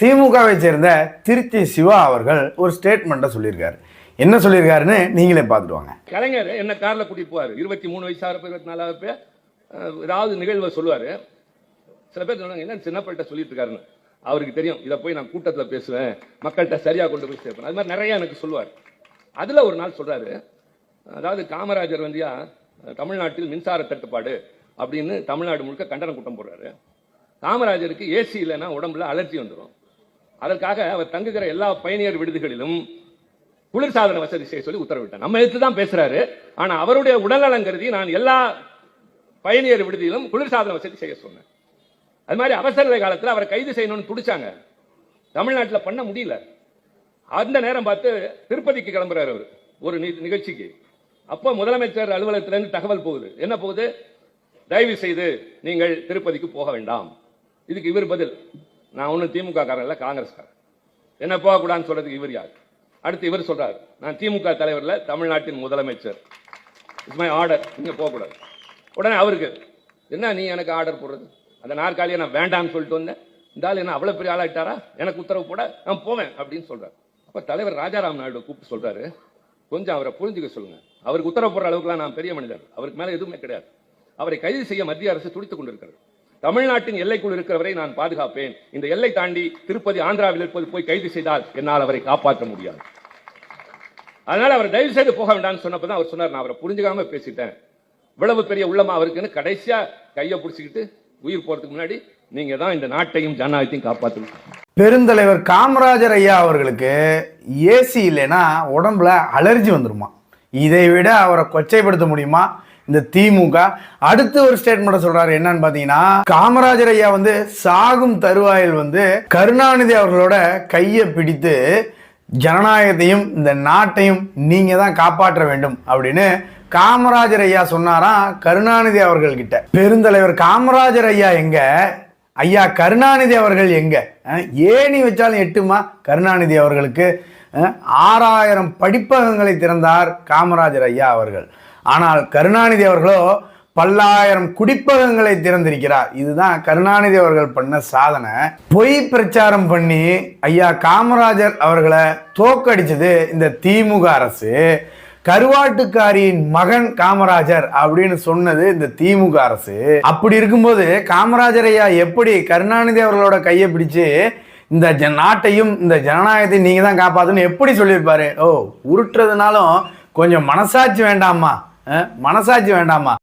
திமுகவை சேர்ந்த திருச்சி சிவா அவர்கள் ஒரு ஸ்டேட்மெண்ட்டை சொல்லியிருக்காரு. என்ன சொல்லியிருக்காருன்னு நீங்களே பார்த்துட்டு வாங்க. கலைஞர் என்ன காரில் கூட்டிட்டு போவார்? இருபத்தி மூணு வயசா இருப்ப இருபத்தி நாலாவது பேர். ஏதாவது நிகழ்வை சொல்லுவாரு. சில பேர் சொன்னாங்க என்ன சின்ன சொல்லிட்டு இருக்காருன்னு? அவருக்கு தெரியும். இதை போய் நான் கூட்டத்தில் பேசுவேன். மக்கள்கிட்ட சரியாக கொண்டு போய் சேர்ப்பேன். அது மாதிரி நிறையா எனக்கு சொல்லுவார். அதில் ஒரு நாள் சொல்றாரு அதாவது காமராஜர் வந்தியா தமிழ்நாட்டில் மின்சார தட்டுப்பாடு அப்படின்னு தமிழ்நாடு முழுக்க கண்டன கூட்டம் போடுறாரு. காமராஜருக்கு ஏசி இல்லைன்னா உடம்புல அலர்ஜி வந்துடும் அதற்காக அவர் தங்குகிற எல்லா பயணியர் விடுதிகளிலும் குளிர்சாதன வசதி செய்ய சொல்லி உத்தரவிட்டார். நம்ம எடுத்து தான் பேசுறாரு. ஆனா அவருடைய உடல்நலம் கருதி நான் எல்லா பயணியர் விடுதியிலும் குளிர்சாதன வசதி செய்ய சொன்னேன். அது மாதிரி அவசர நிலை காலத்தில் அவரை கைது செய்யணும்னு துடிச்சாங்க. தமிழ்நாட்டில் பண்ண முடியல. அந்த நேரம் பார்த்து திருப்பதிக்கு கிளம்புறாரு அவர். ஒரு நி- நிகழ்ச்சிக்கு. அப்போ முதலமைச்சர் அலுவலகத்திலிருந்து தகவல் போகுது. என்ன போகுது? தயவு செய்து நீங்கள் திருப்பதிக்கு போக வேண்டாம். இதுக்கு இவர் பதில். நான் ஒன்றும் திமுக காரன் இல்லை காங்கிரஸ்காரன். என்ன போகக்கூடாதுன்னு சொல்றதுக்கு இவர் யார்? அடுத்து இவர் சொல்றாரு நான் திமுக தலைவர்ல தமிழ்நாட்டின் முதலமைச்சர். இட்ஸ் மை ஆர்டர் நீங்கள் போகக்கூடாது. உடனே அவருக்கு என்ன நீ எனக்கு ஆர்டர் போடுறது? அந்த நாற்காலியை நான் வேண்டாம்னு சொல்லிட்டு வந்தேன். இந்த ஆள் என்ன அவ்வளோ பெரிய ஆளாகிட்டாரா எனக்கு உத்தரவு போட நான் போவேன் அப்படின்னு சொல்றாரு. அப்ப தலைவர் ராஜாராம் நாயுடு கூப்பிட்டு சொல்றாரு கொஞ்சம் அவரை புரிஞ்சுக்க சொல்லுங்க. அவருக்கு உத்தரவு போடுற அளவுக்குலாம் நான் பெரிய மனிதர். அவருக்கு மேலே எதுவுமே கிடையாது. அவரை கைது செய்ய மத்திய அரசு துடித்துக் கொண்டிருக்கிறது. தமிழ்நாட்டின் எல்லைக்குள் இருக்கிறவரை நான் பாதுகாப்பேன். இந்த எல்லை தாண்டி திருப்பதி ஆந்திராவில் இருப்பது போய் கைது செய்தால் என்னால் அவரை காப்பாற்ற முடியாது. அதனால அவர் தயவு செய்து போக வேண்டாம்னு சொன்னப்பதான் அவர் சொன்னார். நான் அவரை புரிஞ்சுக்காம பேசிட்டேன். இவ்வளவு பெரிய உள்ளமா அவருக்குன்னு கடைசியா கையை பிடிச்சிக்கிட்டு உயிர் போறதுக்கு முன்னாடி நீங்க தான் இந்த நாட்டையும் ஜனநாயகத்தையும் காப்பாற்றணும் பெருந்தலைவர் காமராஜர் ஐயா அவர்களுக்கு ஏசி இல்லைன்னா உடம்புல அலர்ஜி வந்துருமா? இதை விட அவரை கொச்சைப்படுத்த முடியுமா? இந்த திமுக அடுத்து ஒரு ஸ்டேட்மெண்ட் சொல்றாரு. என்னன்னு பாத்தீங்கன்னா காமராஜர் ஐயா வந்து சாகும் தருவாயில் வந்து கருணாநிதி அவர்களோட கையை பிடித்து ஜனநாயகத்தையும் இந்த நாட்டையும் நீங்க தான் காப்பாற்ற வேண்டும் அப்படின்னு காமராஜர் ஐயா சொன்னாராம் கருணாநிதி அவர்கள் கிட்ட பெருந்தலைவர் காமராஜர் ஐயா எங்க? ஐயா கருணாநிதி அவர்கள் எங்க? ஏணி வச்சாலும் எட்டுமா? கருணாநிதி அவர்களுக்கு ஆறாயிரம் படிப்பகங்களை திறந்தார் காமராஜர் ஐயா அவர்கள். ஆனால் கருணாநிதி அவர்களோ பல்லாயிரம் குடிப்பகங்களை திறந்திருக்கிறார். இதுதான் கருணாநிதி அவர்கள் பண்ண சாதனை. பொய் பிரச்சாரம் பண்ணி ஐயா காமராஜர் அவர்களை தோக்கடிச்சது இந்த திமுக அரசு. கருவாட்டுக்காரியின் மகன் காமராஜர் அப்படின்னு சொன்னது இந்த திமுக அரசு. அப்படி இருக்கும்போது காமராஜர் ஐயா எப்படி கருணாநிதி அவர்களோட கையை பிடிச்சு இந்த ஜ- நாட்டையும் இந்த ஜனநாயகத்தையும் நீங்க தான் காப்பாத்தணும் எப்படி சொல்லியிருப்பாரு? ஓ உருட்டுறதுனாலும் கொஞ்சம் மனசாட்சி வேண்டாமா மனசாட்சி வேண்டாமா